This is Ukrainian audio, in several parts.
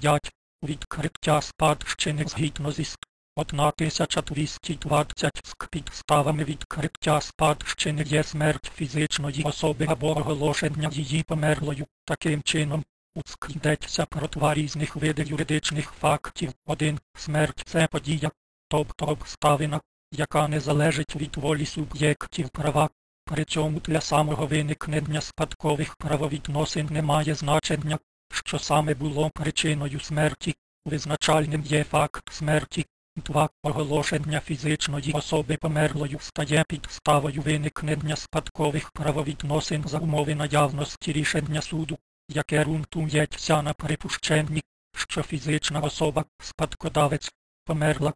5. Відкриття спадщини згідно зі ст. 1220 з підставами відкриття спадщини є смерть фізичної особи або оголошення її померлою. Таким чином, у йдеться про два різних види юридичних фактів. Один смерть це подія, тобто обставина, яка не залежить від волі суб'єктів права. При цьому для самого виникнення спадкових правовідносин немає значення, що саме було причиною смерті. Визначальним є факт смерті. 2. Оголошення фізичної особи померлою стає підставою виникнення спадкових правовідносин за умови наявності рішення суду, яке ґрунтується на припущенні, що фізична особа, спадкодавець, померла.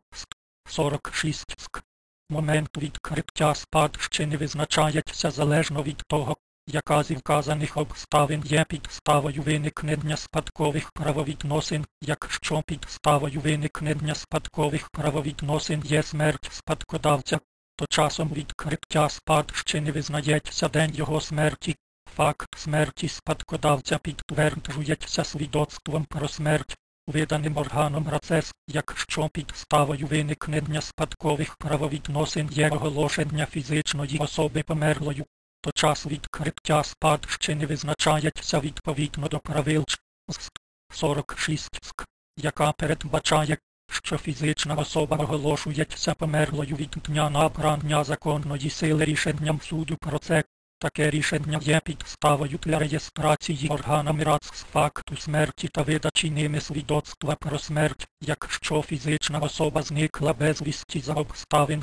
46 ск. Момент відкриття спадщини визначається залежно від того, яка зі вказаних обставин є підставою виникнення спадкових правовідносин, якщо підставою виникнення спадкових правовідносин є смерть спадкодавця, то часом відкриття спадщини визнається день його смерті. Факт смерті спадкодавця підтверджується свідоцтвом про смерть, виданим органом РАЦЕС, якщо підставою виникнення спадкових правовідносин є оголошення фізичної особи померлою, то час відкриття спадщини визначається відповідно до правил ЧС 46 СК, яка передбачає, що фізична особа оголошується померлою від дня набрання законної сили рішенням суду про це. Таке рішення є підставою для реєстрації органами РАЦ факту смерті та видачі ними свідоцтва про смерть, якщо фізична особа зникла безвісті за обставин,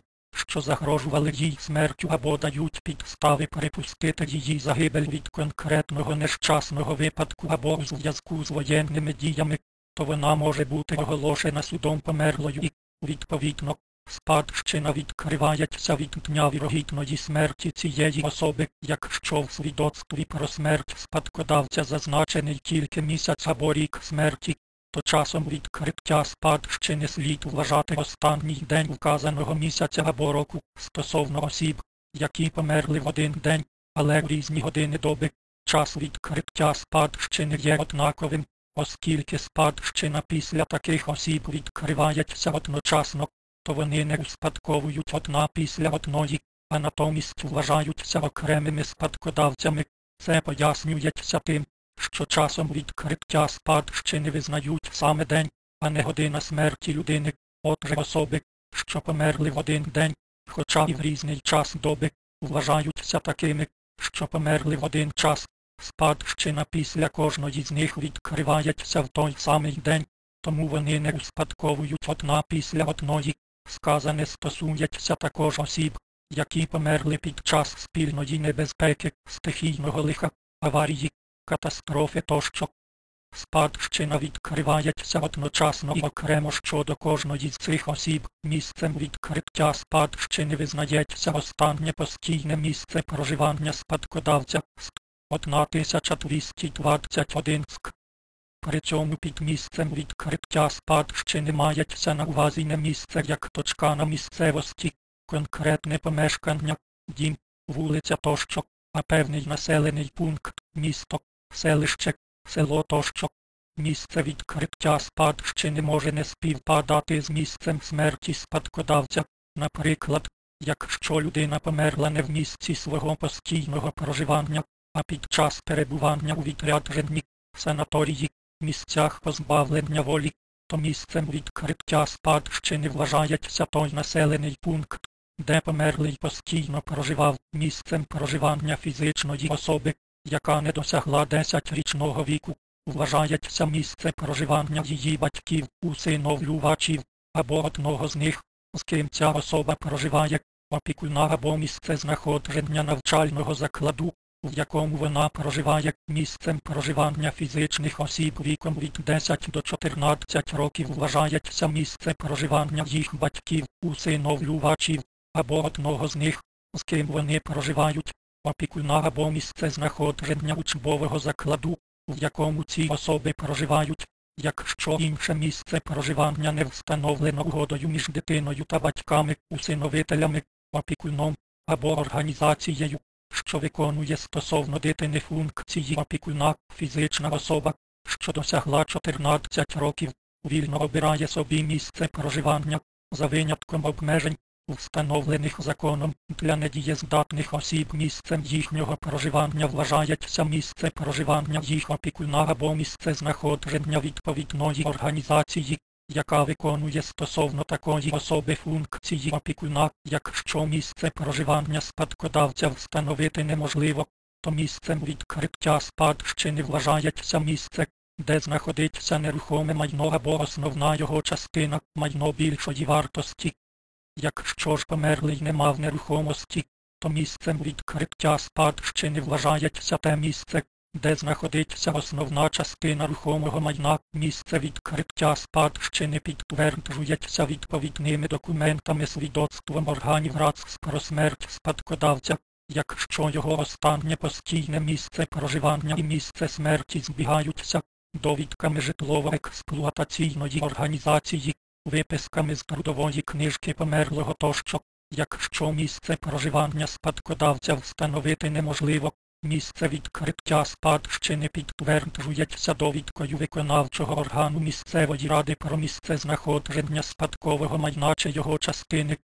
що загрожували їй смертю або дають підстави припустити її загибель від конкретного нещасного випадку або у зв'язку з воєнними діями, то вона може бути оголошена судом померлою і, відповідно, спадщина відкривається від дня вірогідної смерті цієї особи, якщо в свідоцтві про смерть спадкодавця зазначений тільки місяць або рік смерті, то часом відкриття спадщини слід вважати останній день вказаного місяця або року стосовно осіб, які померли в один день, але в різні години доби. Час відкриття спадщини є однаковим, оскільки спадщина після таких осіб відкривається одночасно, то вони не успадковують одна після одної, а натомість вважаються окремими спадкодавцями. Це пояснюється тим, що часом відкриття спадщини визнають саме день, а не година смерті людини, отже особи, що померли в один день, хоча і в різний час доби, вважаються такими, що померли в один час. Спадщина після кожної з них відкривається в той самий день, тому вони не успадковують одна після одної. Сказане стосується також осіб, які померли під час спільної небезпеки, стихійного лиха, аварії, катастрофи тощо. Спадщина відкривається одночасно і окремо щодо кожної з цих осіб. Місцем відкриття спадщини визнається останнє постійне місце проживання спадкодавця 1221 ск. При цьому під місцем відкриття спадщини мається на увазі не місце як точка на місцевості, конкретне помешкання, дім, вулиця тощо, а певний населений пункт, місто, селище, село тощо. Місце відкриття спадщини може не співпадати з місцем смерті спадкодавця, наприклад, якщо людина померла не в місці свого постійного проживання, а під час перебування у відрядженні, санаторії, місцях позбавлення волі, то місцем відкриття спадщини вважається той населений пункт, де померлий постійно проживав місцем проживання фізичної особи, яка не досягла 10-річного віку, вважається місце проживання її батьків, усиновлювачів або одного з них, з ким ця особа проживає, опікуна або місце знаходження навчального закладу, в якому вона проживає. Місцем проживання фізичних осіб віком від 10 до 14 років вважається місце проживання їх батьків, усиновлювачів або одного з них, з ким вони проживають, опікуна або місце знаходження учбового закладу, в якому ці особи проживають, якщо інше місце проживання не встановлено угодою між дитиною та батьками, усиновителями, опікуном або організацією, що виконує стосовно дитини функції опікуна, фізична особа, що досягла 14 років, вільно обирає собі місце проживання за винятком обмежень, встановлених законом для недієздатних осіб місцем їхнього проживання вважається місце проживання їх опікуна або місце знаходження відповідної організації, яка виконує стосовно такої особи функції опікуна, якщо місце проживання спадкодавця встановити неможливо, то місцем відкриття спадщини вважається місце, де знаходиться нерухоме майно або основна його частина майно більшої вартості. Якщо ж померлий не мав нерухомості, то місцем відкриття спадщини вважається те місце, де знаходиться основна частина рухомого майна, місце відкриття спадщини підтверджується відповідними документами свідоцтвом органів РАЦ про смерть спадкодавця, якщо його останнє постійне місце проживання і місце смерті збігаються, довідками житлово-експлуатаційної організації, виписками з трудової книжки померлого тощо, якщо місце проживання спадкодавця встановити неможливо, місце відкриття спадщини підтверджується довідкою виконавчого органу місцевої ради про місце знаходження спадкового майна чи його частини,